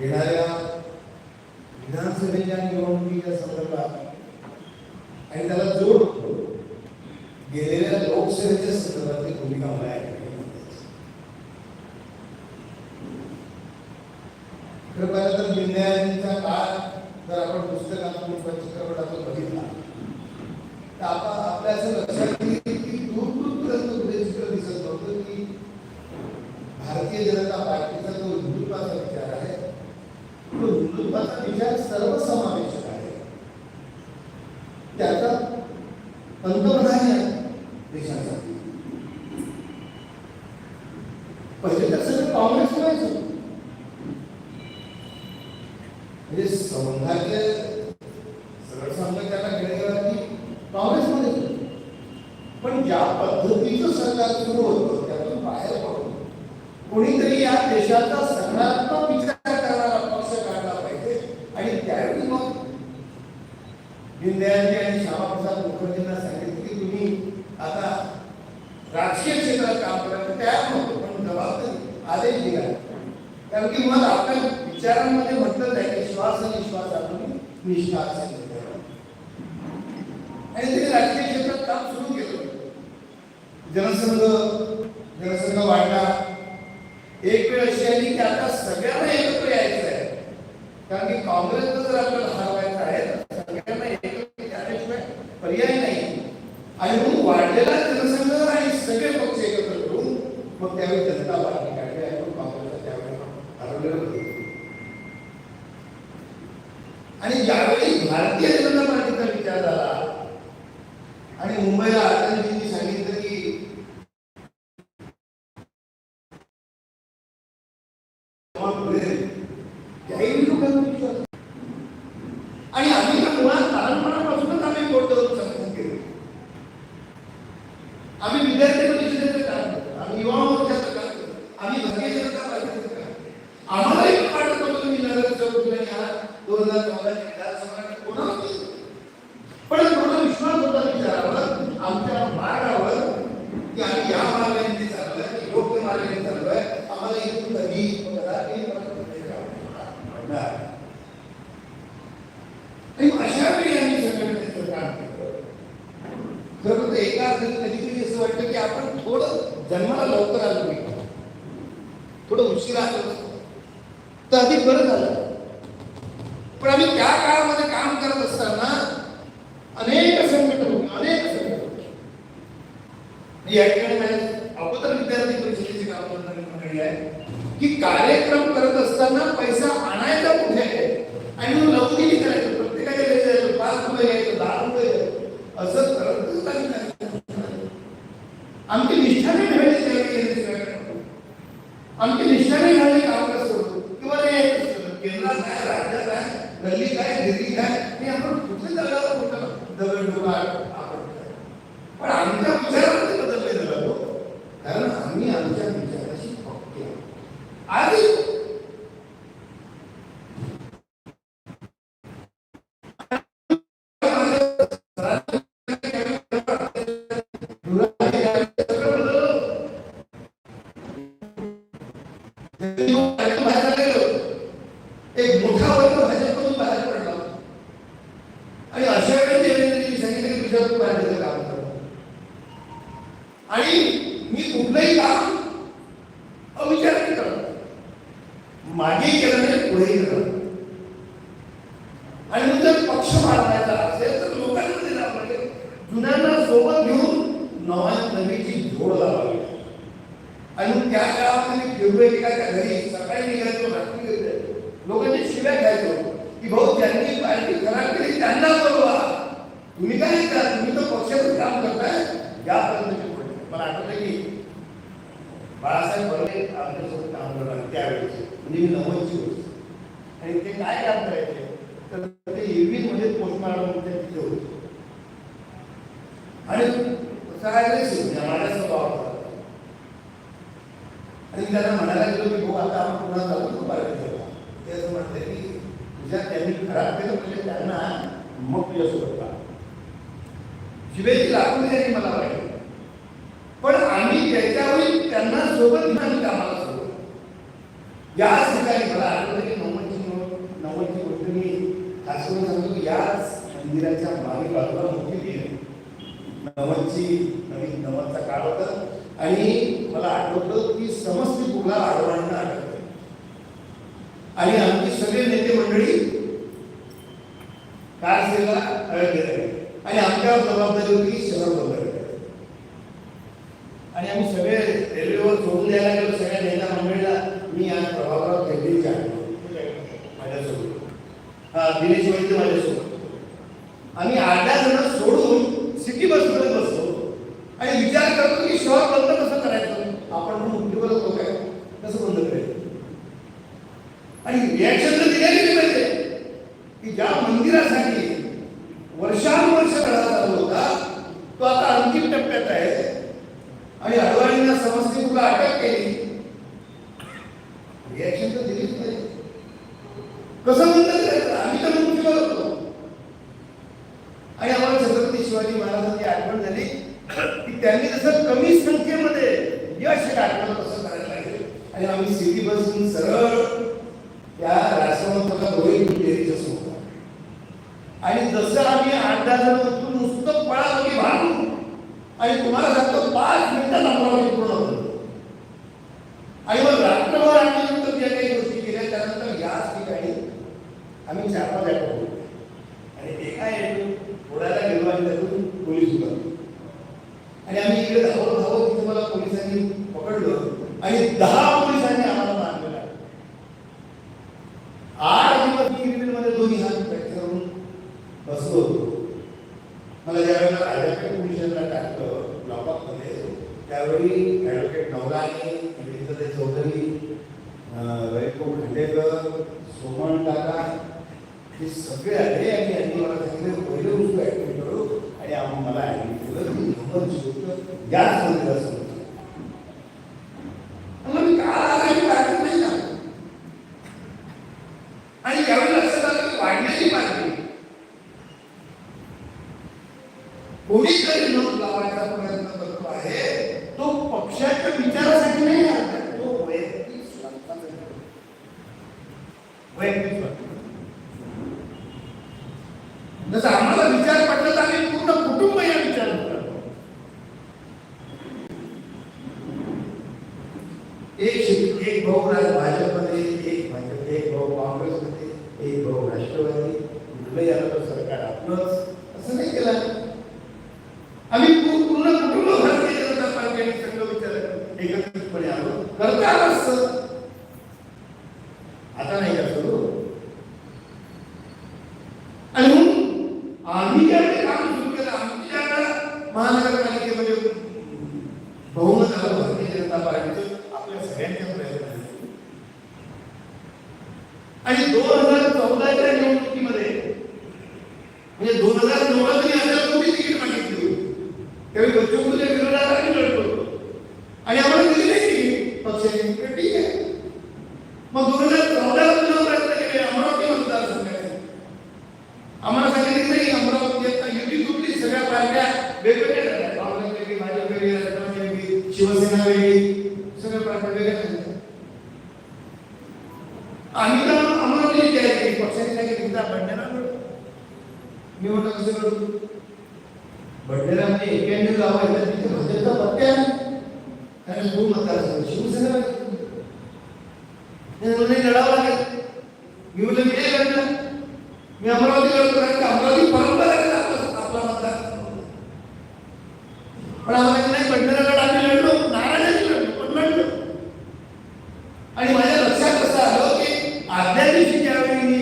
येणाऱ्या विधानसभेच्या निवडणुकीच्या संदर्भात आणि त्याला जोड गेलेल्या लोकसभेच्या संदर्भातली भूमिका मला. खरं तर दीनदयाळांचा काळ जर आपण पुस्तकातून किंवा बघितला तर आपण आपल्या लक्षात पंतप्रधान या देशासाठी पहिले तर सगळं काँग्रेस करायचं म्हणजे संघातले सरळ सांगतो त्याला गेल्या की काँग्रेसमध्ये होते. पण ज्या पद्धतीचं सरकार सुरू होतं त्यातून बाहेर पडून कोणीतरी या देशाचा सकारात्मक विचार करणारा पक्ष काढला पाहिजे आणि त्यावेळी मग दीनदयाळजी आणि श्यामाप्रसाद मुखर्जींना सांगितलं की तुम्ही आता राजकीय क्षेत्रात काम करायचं तयार नव्हतो पण जबाबदारी आदेश दिला कारण की मग आपल्या विचारांमध्ये म्हटलं आहे की श्वास आणि श्वास निष्ठा असेल आणि त्यांनी राजकीय क्षेत्रात काम सुरू केलं. जनसंघ जनसंघ वाढला. एक वेळ अशी आली की आता सगळ्यांना एकत्र यायचं आहे. कारण की काँग्रेसनं जर आपल्याला हरवायचं आहे तर सगळ्यांना एकत्र याच्याशिवाय पर्याय नाही. आणि म्हणून वाढलेला जनसंघ आणि सगळे पक्ष एकत्र करून मग त्यावेळी जनता वाढली काढली आणि मग काँग्रेसला त्यावेळी हरवलेलं होतं आणि ज्यावेळी भारतीय जनता पार्टीचा विचार झाला. आणि मुंबईला अटलजींनी सांगितलं की त्याही लोकांना विश्वास आणि आम्ही तर मुळात लहानपणापासूनच आम्ही बोट धरून समजून केलं आम्ही विद्यार्थी परिषदेचं काम करतो आम्ही युवा मोर्चाचं काम करतो आम्ही भारतीय जनता पार्टीचं काम करतो आम्हालाही वाटत होतं मी नगरसेवक आणि हा दोन हजार चौदाची विधानसभा कोणाला पण थोडा विश्वास होता विचारावर आमच्या मार्गावर की आम्ही या मार्गाने चाललोय योग्य मार्गाने चाललोय आम्हाला इथून कधी कदापि परत नाही जावं लागणार. आणि अशा वेळी आम्ही संघटनेचं काम केलं खरं तर एका अर्थाने कधी कधी असं वाटतं की आपण थोडं जन्माला लवकर आलो नाही. थोडं उशिरा आलो तर. अधिक बरं झालं. पण आम्ही त्या काळामध्ये काम करत असताना अनेक संघटन होती अनेक संघटन या ठिकाणी माझ्या अगोदर विद्यार्थी परिषदेची काम करणारी मंडळी आहे की कार्यक्रम करत असताना पैसा आणायचा कुठे आणि मग लवकिरी करायचं प्रत्येकाच्या घरी जायचं पाच रुपये घ्यायचं दहा रुपये घ्यायचं असं करत काही नाही. आमची निष्ठाने घडली ठेवायची आमची निष्ठाने घडली ठेवली काम कसं किंवा केंद्रात काय राज्यात काय गल्ली काय दिल्ली काय? मोठा वर्ग भाजपमधून बाहेर पडला. आणि अशा वेळी देवेंद्रजींनी सांगितलं की तुझ्या तू पार्टीचं काम करतो आणि मी कुठलंही काम अविचाराने करतो मागे केलं नाही पुढेही करत आणि मग जर पक्ष मारण्याचा असेल तर लोकांमध्ये लावलं जुन्यांना सोबत घेऊन नव्या नवीची जोड लावावी आणि मग त्या काळामध्ये फिरवे एखाद्या घरी सकाळी निघायचो रात्री निघायचो लोकांनी शिव्या घ्यायचो की भाऊ ज्यांनी पार्टी खराब केली त्यांना बोलवा तुम्ही काय येता तुम्ही तर पक्षाचं काम करताय या पद्धतीने पुढे. मला आठवतं की ते आमच्यासोबत काम करणार त्यावेळेस. म्हणजे मी नव्वदची वर्ष आणि ते काय काम करायचे तर ते एरवी म्हणजे मध्ये पोस्टमार्टमच्या तिथे होते. आणि काय माझ्या स्वभाव आणि त्यांना म्हणायला गेलो की भाऊ आता आपण पुन्हा जाऊ तो पाहिजे ते असं म्हटलं की तुझ्या त्यांनी खराब केलं म्हणजे त्यांना मग तुझ्यासोबत का शिवाजी लागून त्यांनी मला वाटलं पण आम्ही त्याच्यावेळी त्यांना सोबत घेऊन आम्ही कामाला सोबत. याच ठिकाणी मला आठवलं की नव्वदची नवलची गोष्ट मी खास करून सांगतो याच मंदिराच्या मागे बाजूला मोठी विहीर आहे. नवीन नवलचा काळ होता. आणि मला आठवतं की समस्तीपूरला आडवाणीनं अटक आणि आमची सगळे नेते मंडळी कारसेला अयोध्येला आणि आमच्यावर जबाबदारी होती. शहर बंद करायचं. आणि आम्ही सगळे रेल्वेवर सोडून द्यायला गेलो सगळ्या नेता मंडळीला मी आज प्रभाकरराव खेळडीचे आलो माझ्यासोबत हा दिनेश वैद्य माझ्यासोबत आम्ही आठ दहा जण सोडून सिटी बसमध्ये बसतो आणि विचार करतो की शहर बंद कसं करायचं आपण पण मुठीवर लोक आहे कसं बंद करायचं आणि रिॲक्शन तर दिल्या गेली पाहिजे की ज्या मंदिरासाठी वर्षानुवर्ष लढा चालू होता तो आता अंतिम टप्प्यात आहे आणि अडवाणींना समस्तीपूरला अटक केली रिॲक्शन तर दिलीच पाहिजे कसं बंद करायचं आम्ही तर मुख्यमंत्री होतो आणि आम्हाला छत्रपती शिवाजी महाराजांची आठवण झाली की त्यांनी जसं कमी संख्येमध्ये यश गाठलं तसं करायला लागेल आणि आम्ही सिटी बसून सरळ त्या राष्ट्रमंत्र्याला रोहित डेअरीच्या समोर आणि जसं आम्ही आठ दहा जण उतरून नुसतं पळापळी भागू आणि तुम्हाला सांगतो पाच मिनिटात अमरावती पूर्ण होतो आणि मग रात्रभर आम्ही नंतर ज्या काही गोष्टी केल्या त्यानंतर याच ठिकाणी आम्ही चार पाच ॲटो होतो आणि ते काय आहे, पुण्याला त्यातून पोलीस उभा आणि आम्ही इकडे धावत धावत तिथे मला पोलिसांनी पकडलं. आणि दहा पोलिसांनी आम्हाला मारलेलं आहे. आठ दिवस मी रिबिलमध्ये दोन्ही हात फ्रॅक्चर करून बसलो होतो मला ज्यावेळेला राजापेठ पोलिसांना टाकलं लॉकअपमध्ये त्यावेळी ॲडव्होकेट नवलाने ते चौधरी वैभव खांडेकर सोमन काका हे सगळे आले आणि यांनी मला सांगितलं पहिले गोष्ट ॲडमिट करू आणि आम्ही मला ॲडमिट केलं. मी नंबरची गोष्ट याच मंदिरात सांगितलं म्हणलं, मी का आला मी वाटत नाही ना आणि यावेळी लक्षात आलं की वाढण्याची पाहिजे कोणीतरी नोट लावायचा प्रयत्न करतो आहे तो पक्षाच्या विचारासाठी नाही आहे, तो वैयक्तिक स्वार्थासाठी करतो. वैयक्तिक स्वार्थ. जसं आम्हाला विचार पडला तर आम्ही पूर्ण कुटुंब या विचार करतो एक शिक- एक भाऊ राज भाजपमध्ये एक भाजप एक भाऊ काँग्रेसमध्ये एक भाऊ राष्ट्रवादी याला तर सरकार आपलंच. असं नाही केलं. आम्ही पूर्ण कुटुंब भारतीय जनता पार्टी सगळं विचार एकत्रितपणे आलो. करता आलं असतं आता नाही का सुरू? आणि म्हणून आम्ही ज्या काम सुरू केलं आमच्या महानगरपालिकेमध्ये बहुमत आलं भारतीय जनता पार्टीचं आपल्या सगळ्यांच्या प्रयत्न आणि दोन हजार चौदाच्या निवडणुकीमध्ये म्हणजे दोन हजार नऊला तरी आपल्याला कोणी तिकीट मागितली होती. त्यावेळी बच्चू कडूच्या विरोधात आम्ही लढलो होतो. आणि आम्हाला दिली नाही तिकीट पक्षाने म्हटलं, ठीक आहे मग दोन हजार चौदाला पुन्हा प्रयत्न केले अमरावती मतदारसंघाचे आम्हाला सांगितलं नाही अमरावती आता युती तुटली सगळ्या पार्ट्या वेगवेगळ्या झाल्या काँग्रेस वेगळी भाजप वेगळी राष्ट्रवादी वेगळी शिवसेना वेगळी सगळ्या पार्ट्या वेगळ्या झाल्या आम्ही तर अमरावती जाहीर केली पक्षाने काय केलं तिथं बंडारा लढलो. मी म्हटलं कसं करू बंडाऱ्यामध्ये एक्क्याण्णव गाव आहेत तर तिथे भाजपचा पत्त्या आहे. कारण दोन मतदारसंघ शिवसेना वेगळी. मी म्हणलं, नाही लढावं लागेल मी म्हटलं मी नाही लढणार मी अमरावती लढतो कारण की अमरावती परंपरा आहे ना आपला आपला मतदार पण आम्हाला नाही बंडाऱ्याला आम्ही लढलो नारायणाने लढलो पण लढलो आणि माझ्या लक्षात असं आलं की आदल्या दिवशी ज्यावेळी मी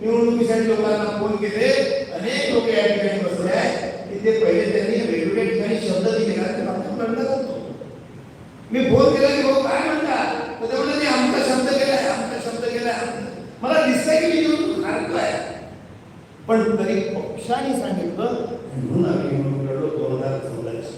निवडणुकीसाठी लोकांना फोन केले अनेक लोक या ठिकाणी बसले आहे की ते पहिले त्यांनी वेगवेगळ्या ठिकाणी शब्द दिले कारण ते मागच्या लढणार होतो मी फोन केला की भाऊ काय म्हणता तर ते म्हणले "नाही, आमचा शब्द गेलाय आमचा शब्द गेलाय मला दिसतंय की मी निवडणूक हारतोय. पण तरी पक्षाने सांगितलं म्हणून आम्ही निवडणूक लढलो दोन हजार चौदाची.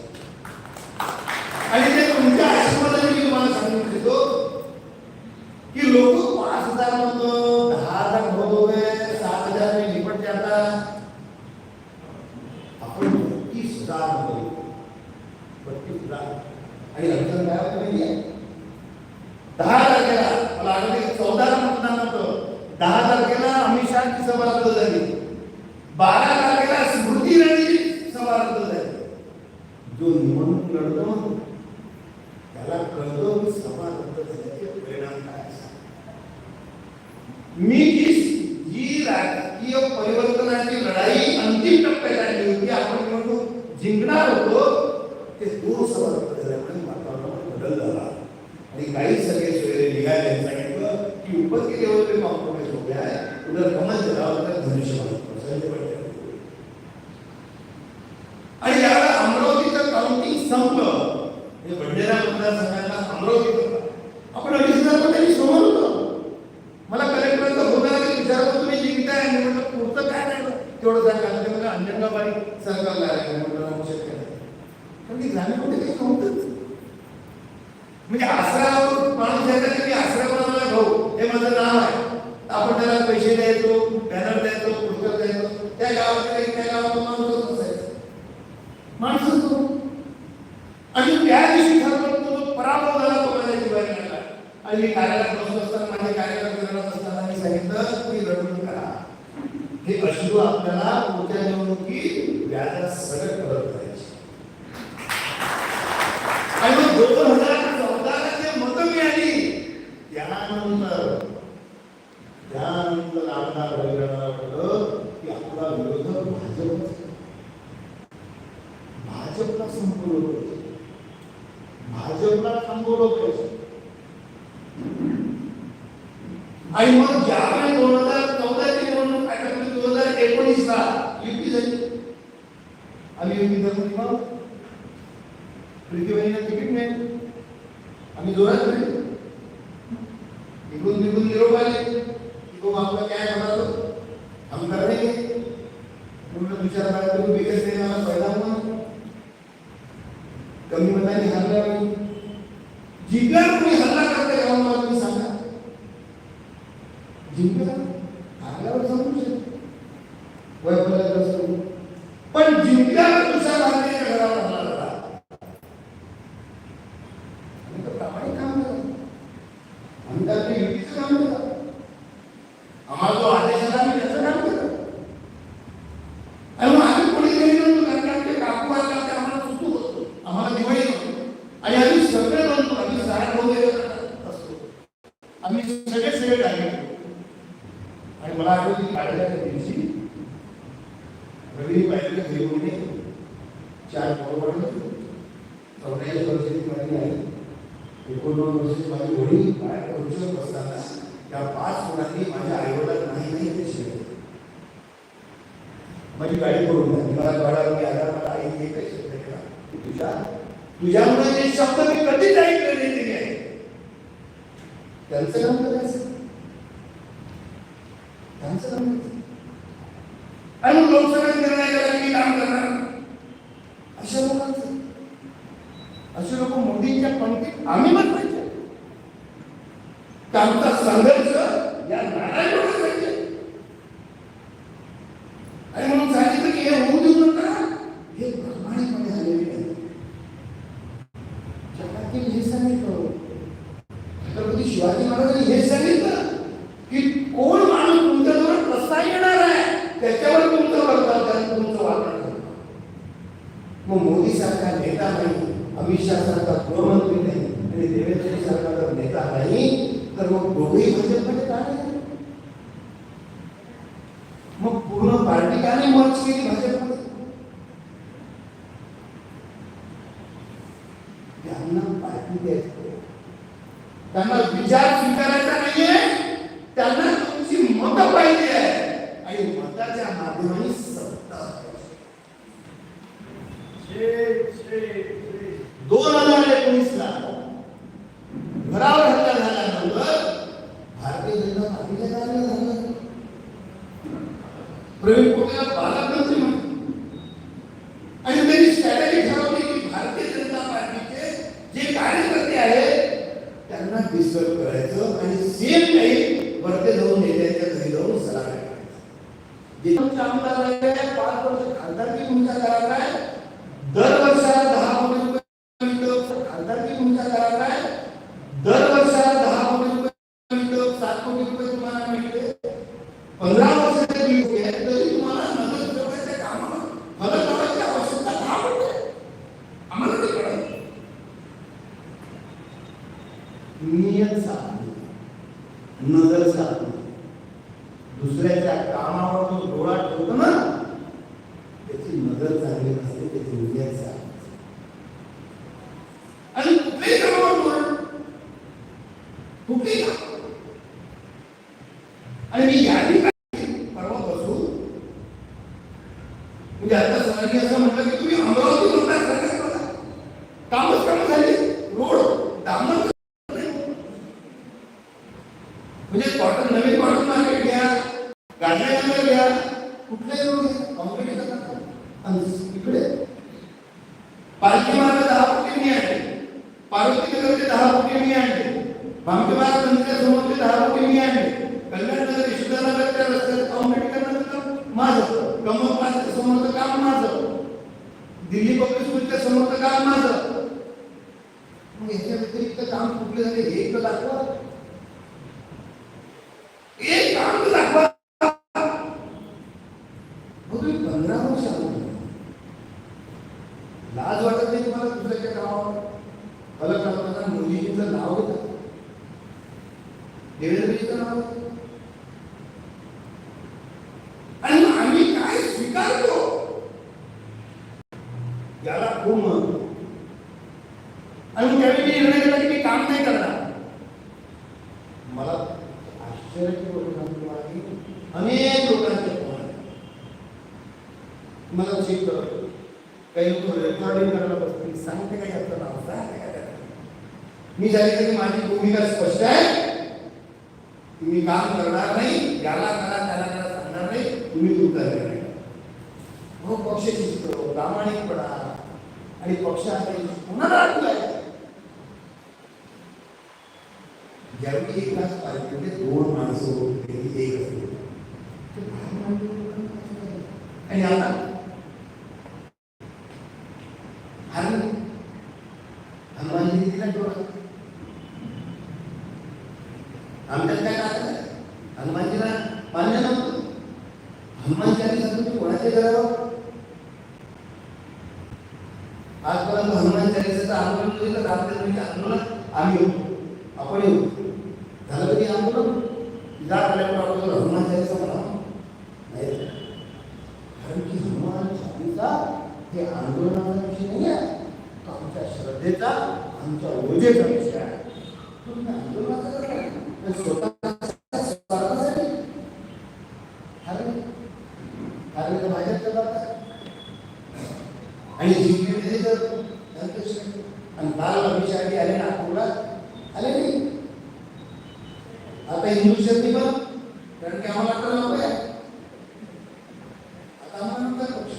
लागला आहे जो निवडणूक लढतो त्याला कळतो की सभा रद्द झाल्याचे परिणाम काय मी जी जी राजकीय परिवर्तनाची लढाई अंतिम टप्प्यात आणली होती आपण निवडणूक जिंकणार होतो ते दूर सभा रद्द झाल्यामुळे वातावरणात बदल झाला. आणि काही सगळे सोयरे निघाले सांगितलं की उपस्थित लेवल पे कॉम्प्रोमाइज हो गया है उधर समझ रहा उधर तेवढं झालं ते म्हणजे अंजनगाबाई पण म्हणजे आसरा माणूस द्यायचा की आसरा मला भाऊ हे माझं नाव आहे. आपण त्याला पैसे द्यायचो बॅनर द्यायचो Senhor. आपका काय है बता दो हम कर विचार पाया तो विकेट लेने वाला पैदा कमी बताने हार रहा जिधर कोई Mr. Miller. त्यांचं आणि लोकसभेत निर्णय केला मी काम करणार. अशा लोकांचं. असे लोक मोदींच्या पंक्तीत आम्ही पण पाहिजे आमचा संघर्ष सरकारचा गृहमंत्री नाही आणि देवेंद्र सरकारचा नेता नाही तर मग दोघेही भाजपमध्ये का मग पूर्ण पार्टी का नाही मर्च केली भाजपमध्ये? त्यांना पार्टी द्यायचं त्यांना Para eu poder parar. नियत साधना नजर साधना आणि इकडे पालखी मार्ग दहा कोटी मी आणले पार्वती नगरचे दहा कोटी मी आणले भामटे भामकेबाग मंदिराच्या समोरचे दहा कोटी मी आणले कल्याण नगर यशोदानगरच्या रस्त्यात काँक्रीट करणं काम माझं. कमल पासच्या समोरचं काम माझं. दिल्ली पब्लिक स्कूलच्या समोरचं काम माझं. मग याच्या व्यतिरिक्त काम कुठले झाले हे तर दाखवा एक काम तर दाखवा मग तुम्ही पंधरा वर्ष आलो लाज वाटत नाही तुम्हाला दुसऱ्याच्या कामावर फलक लावताना मोदीजींचं नाव घेतात देवेंद्रजीचं नाव घेतात. आणि आम्ही काय स्वीकारतो? याला खूप महत्त्व आणि त्यावेळी मी निर्णय घेतला की मी काम नाही करणार. मला आश्चर्याची गोष्ट सांगतो तुम्हाला की अनेक लोकांचे फोन मला चेक करतो काही लोक रेकॉर्डिंग करायला बसतील सांगते काही आपलं नाव? सांगते काय मी सांगितलं की माझी भूमिका स्पष्ट आहे की मी काम करणार नाही याला करा त्याला करा सांगणार नाही तुम्ही तुमचा निर्णय घ्या. मग पक्ष शिस्त प्रामाणिकपणा आणि पक्षाकडे पुन्हा आहे ज्यावेळी एकाच पार्टीमध्ये म्हणजे दोन माणसं एक असते. आणि आता हनुमान हनुमानजी दिला डोळा आमच्यात काय टाकलं हनुमानजीला मान्य नव्हतं हनुमान चालीसा तुम्ही कोणाच्या घरावर आजपर्यंत हनुमान चालीसाचं आंदोलन केलं रामदेवजीचं आंदोलन आम्ही होतो आपण येऊ झालं आंदोलन जा कलेक्टर ऑफिसवर हनुमान चालीसा म्हणा. नाही कारण की हनुमान चालीसा हे आंदोलनाचा विषय नाही आहे आमच्या श्रद्धेचा आमच्या ओझेचा विषय आहे तुम्ही आंदोलनाचा करताय, पण स्वतःच्या स्वार्थासाठी ठरले ठरले तर भाजपच्या बाबतीत आणि जिंकले तर संतोषी. आणि लाल अभिषेक आले नागपूरला आले नाही आता हिंदू शक्ती पण कारण की आम्हाला आता नको आहे आता आम्हाला नको आहे पक्ष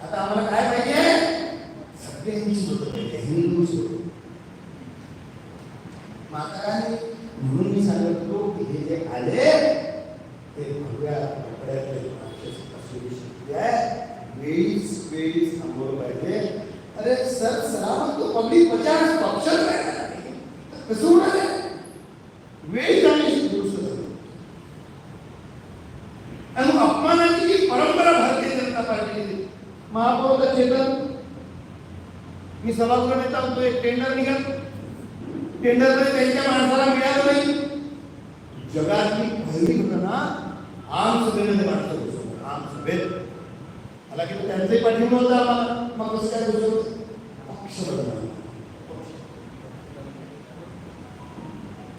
आता आम्हाला काय पाहिजे? सगळ्यांची होतं पाहिजे हिंदू सोडून म्हणून मी सांगतो की हे जे आले ते भगव्या कपड्यातले राक्षस असलेली शक्ती आहे वेळीच वेळीच थांबवलं पाहिजे अरे सर सलामत तो पब्लिक बचाव पक्षच राहिला नाही. कसं होणार आहे वेळ जाण्याची दुरुस्त झाली आणि मग अपमानाची जी परंपरा भारतीय जनता पार्टी महापौर चेतन मी सभागृह नेता होतो एक टेंडर निघाल टेंडरमध्ये त्यांच्या माणसाला मिळालं नाही जगातली पहिली घटना आम सभेमध्ये माणसं बसवतात. आम सभेत मला की त्यांचे पाठिंबा होता आम्हाला मग कसं काय बसवलं पक्ष बदलला.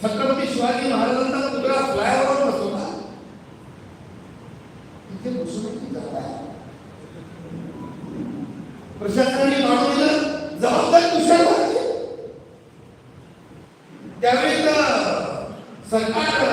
छत्रपती शिवाजी महाराजांचा पुतळा फ्लायओव्हर बसतो ना तिथे बसवण्याची जागा आहे. प्रशासनाने मानून दिलं जबाबदार तुषार त्यावेळी सरकार